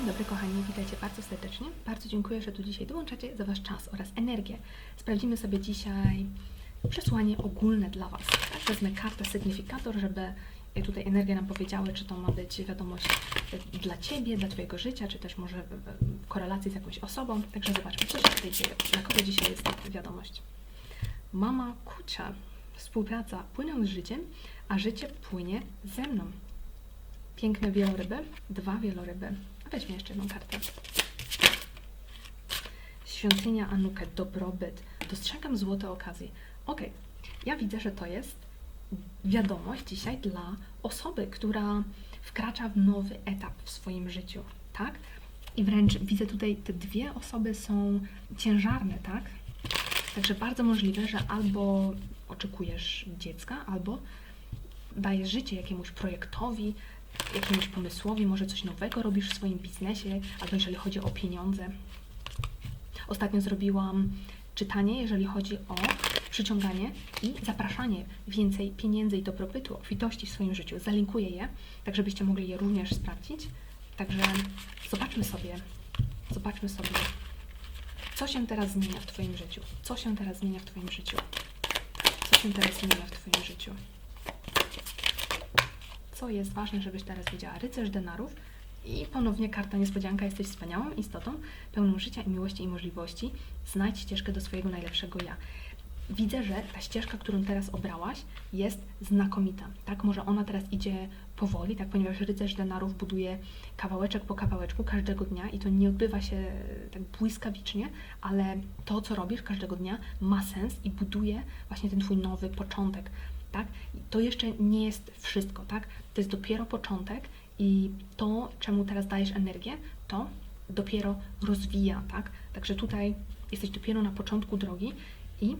Dzień dobry kochani, witajcie bardzo serdecznie. Bardzo dziękuję, że tu dzisiaj dołączacie za Wasz czas oraz energię. Sprawdzimy sobie dzisiaj przesłanie ogólne dla Was. Tak? Wezmę kartę sygnifikator, żeby e, tutaj energie nam powiedziały, czy to ma być wiadomość e, dla Ciebie, dla Twojego życia, czy też może w- korelacji z jakąś osobą. Także zobaczmy, co się tutaj dzieje. Dla kogo dzisiaj jest wiadomość? Mama Kucia. Współpraca płyną z życiem, a życie płynie ze mną. Piękne wieloryby, dwa wieloryby. Weźmy jeszcze jedną kartę. Świątynia Anukę, dobrobyt. Dostrzegam złote okazje. Ok, ja widzę, że to jest wiadomość dzisiaj dla osoby, która wkracza w nowy etap w swoim życiu, tak? I wręcz widzę tutaj, te dwie osoby są ciężarne, tak? Także bardzo możliwe, że albo oczekujesz dziecka, albo dajesz życie jakiemuś projektowi, jakiemuś pomysłowi, może coś nowego robisz w swoim biznesie, albo jeżeli chodzi o pieniądze. Ostatnio zrobiłam czytanie, jeżeli chodzi o przyciąganie i zapraszanie więcej pieniędzy i dobrobytu, obfitości w swoim życiu. Zalinkuję je, tak żebyście mogli je również sprawdzić. Także zobaczmy sobie, zobaczmy sobie, co się teraz zmienia w Twoim życiu. Co się teraz zmienia w Twoim życiu. Co się teraz zmienia w Twoim życiu co jest ważne, żebyś teraz wiedziała. Rycerz denarów i ponownie karta niespodzianka. Jesteś wspaniałą istotą, pełną życia i miłości i możliwości. Znajdź ścieżkę do swojego najlepszego ja. Widzę, że ta ścieżka, którą teraz obrałaś, jest znakomita. Tak, może ona teraz idzie powoli, tak, ponieważ rycerz denarów buduje kawałeczek po kawałeczku każdego dnia i to nie odbywa się tak błyskawicznie, ale to, co robisz każdego dnia, ma sens i buduje właśnie ten twój nowy początek tak? To jeszcze nie jest wszystko, tak? To jest dopiero początek i to, czemu teraz dajesz energię, to dopiero rozwija, tak? Także tutaj jesteś dopiero na początku drogi i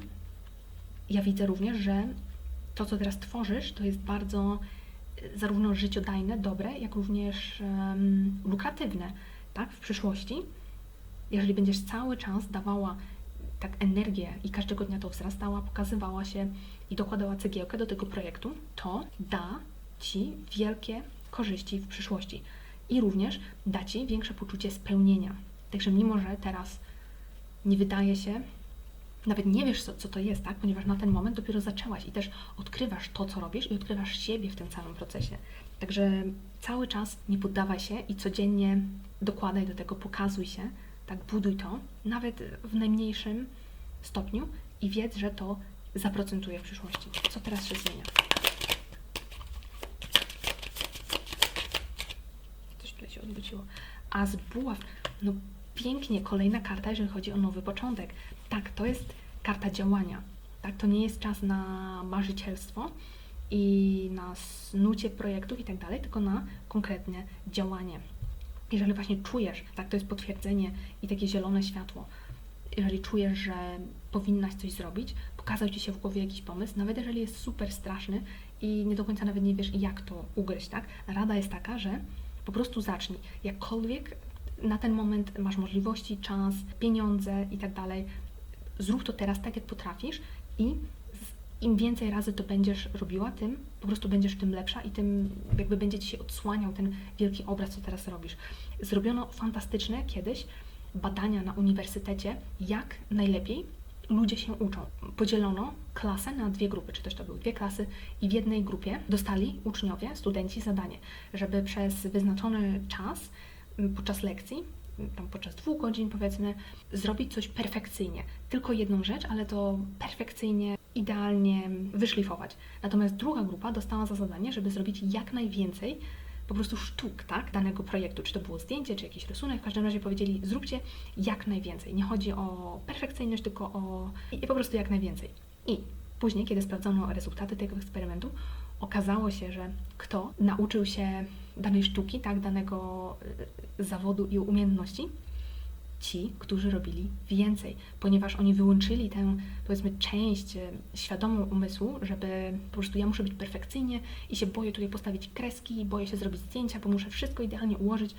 ja widzę również, że to, co teraz tworzysz, to jest bardzo e, zarówno życiodajne, dobre, jak również em, lukratywne, tak? W przyszłości, jeżeli będziesz cały czas dawała tak energię i każdego dnia to wzrastała, pokazywała się i dokładała cegiełkę do tego projektu, to da Ci wielkie korzyści w przyszłości i również da Ci większe poczucie spełnienia. Także mimo, że teraz nie wydaje się, nawet nie wiesz, co, co to jest, tak? ponieważ na ten moment dopiero zaczęłaś i też odkrywasz to, co robisz i odkrywasz siebie w tym całym procesie. Także cały czas nie poddawaj się i codziennie dokładaj do tego, pokazuj się, tak, buduj to, nawet w najmniejszym stopniu i wiedz, że to zaprocentuje w przyszłości. Co teraz się zmienia? Coś tutaj się odwróciło. A z buław, no pięknie, kolejna karta, jeżeli chodzi o nowy początek. Tak, to jest karta działania. Tak, to nie jest czas na marzycielstwo i na snucie projektów i tak dalej, tylko na konkretne działanie. Jeżeli właśnie czujesz, tak, to jest potwierdzenie i takie zielone światło, jeżeli czujesz, że powinnaś coś zrobić, pokazał Ci się w głowie jakiś pomysł, nawet jeżeli jest super straszny i nie do końca nawet nie wiesz, jak to ugryźć, tak? Rada jest taka, że po prostu zacznij. Jakkolwiek na ten moment masz możliwości, czas, pieniądze i tak dalej, zrób to teraz tak, jak potrafisz i im więcej razy to będziesz robiła, tym po prostu będziesz tym lepsza i tym jakby będzie Ci się odsłaniał ten wielki obraz, co teraz robisz. Zrobiono fantastyczne kiedyś badania na uniwersytecie, jak najlepiej ludzie się uczą. Podzielono klasę na dwie grupy, czy też to były dwie klasy, i w jednej grupie dostali uczniowie, studenci zadanie, żeby przez wyznaczony czas podczas lekcji, tam podczas dwóch godzin powiedzmy, zrobić coś perfekcyjnie. Tylko jedną rzecz, ale to perfekcyjnie, idealnie wyszlifować. Natomiast druga grupa dostała za zadanie, żeby zrobić jak najwięcej po prostu sztuk, tak, danego projektu, czy to było zdjęcie, czy jakiś rysunek, w każdym razie powiedzieli, zróbcie jak najwięcej. Nie chodzi o perfekcyjność, tylko o i po prostu jak najwięcej. I później, kiedy sprawdzono rezultaty tego eksperymentu, okazało się, że kto nauczył się danej sztuki, tak, danego y, zawodu i umiejętności, ci, którzy robili więcej, ponieważ oni wyłączyli tę, powiedzmy, część e, świadomą umysłu, żeby po prostu ja muszę być perfekcyjnie i się boję tutaj postawić kreski, boję się zrobić zdjęcia, bo muszę wszystko idealnie ułożyć.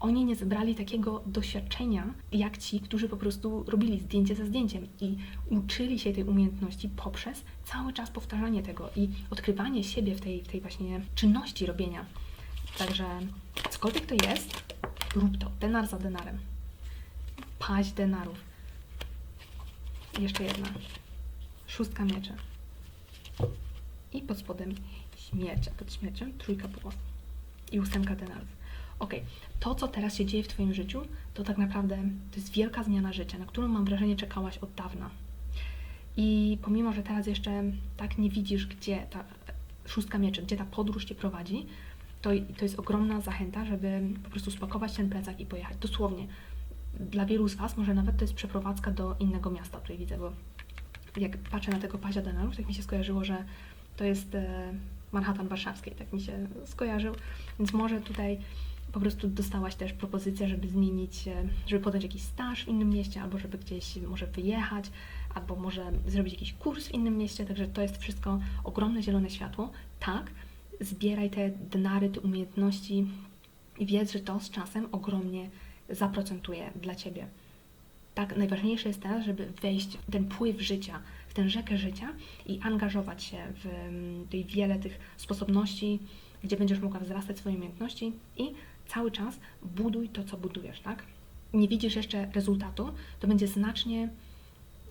Oni nie zebrali takiego doświadczenia, jak ci, którzy po prostu robili zdjęcie za zdjęciem i uczyli się tej umiejętności poprzez cały czas powtarzanie tego i odkrywanie siebie w tej, w tej właśnie czynności robienia. Także cokolwiek to jest, Rób to, denar za denarem. Paść denarów. Jeszcze jedna. Szóstka mieczy. I pod spodem śmierć, pod śmiercią trójka pułap. I ósemka denarów. Ok, to co teraz się dzieje w Twoim życiu, to tak naprawdę to jest wielka zmiana życia, na którą mam wrażenie czekałaś od dawna. I pomimo, że teraz jeszcze tak nie widzisz, gdzie ta szóstka mieczy, gdzie ta podróż Cię prowadzi, to, to jest ogromna zachęta, żeby po prostu spakować ten plecak i pojechać. Dosłownie. Dla wielu z Was może nawet to jest przeprowadzka do innego miasta, tutaj widzę, bo jak patrzę na tego pazia denarów, tak mi się skojarzyło, że to jest e, Manhattan warszawskiej, tak mi się skojarzył, więc może tutaj po prostu dostałaś też propozycję, żeby zmienić, e, żeby podjąć jakiś staż w innym mieście, albo żeby gdzieś może wyjechać, albo może zrobić jakiś kurs w innym mieście, także to jest wszystko ogromne zielone światło. Tak, zbieraj te denary, te umiejętności i wiedz, że to z czasem ogromnie zaprocentuje dla Ciebie. Tak, najważniejsze jest teraz, żeby wejść w ten pływ życia, w tę rzekę życia i angażować się w mm, tej wiele tych sposobności, gdzie będziesz mogła wzrastać swoje umiejętności i cały czas buduj to, co budujesz, tak? Nie widzisz jeszcze rezultatu, to będzie znacznie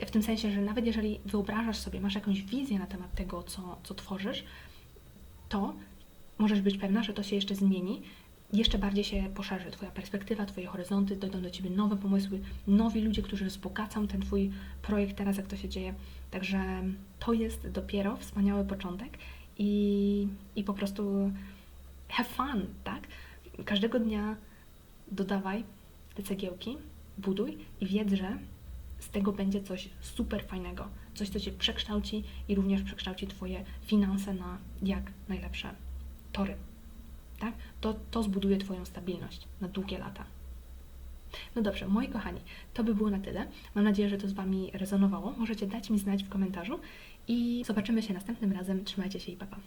w tym sensie, że nawet jeżeli wyobrażasz sobie, masz jakąś wizję na temat tego, co, co tworzysz, to możesz być pewna, że to się jeszcze zmieni, jeszcze bardziej się poszerzy Twoja perspektywa, Twoje horyzonty, dojdą do Ciebie nowe pomysły, nowi ludzie, którzy wzbogacą ten Twój projekt teraz, jak to się dzieje. Także to jest dopiero wspaniały początek i, i po prostu have fun, tak? Każdego dnia dodawaj te cegiełki, buduj i wiedz, że z tego będzie coś super fajnego, coś, co Cię przekształci i również przekształci Twoje finanse na jak najlepsze tory. Tak? To, to zbuduje Twoją stabilność na długie lata. No dobrze, moi kochani, to by było na tyle. Mam nadzieję, że to z Wami rezonowało. Możecie dać mi znać w komentarzu i zobaczymy się następnym razem. Trzymajcie się i pa, pa.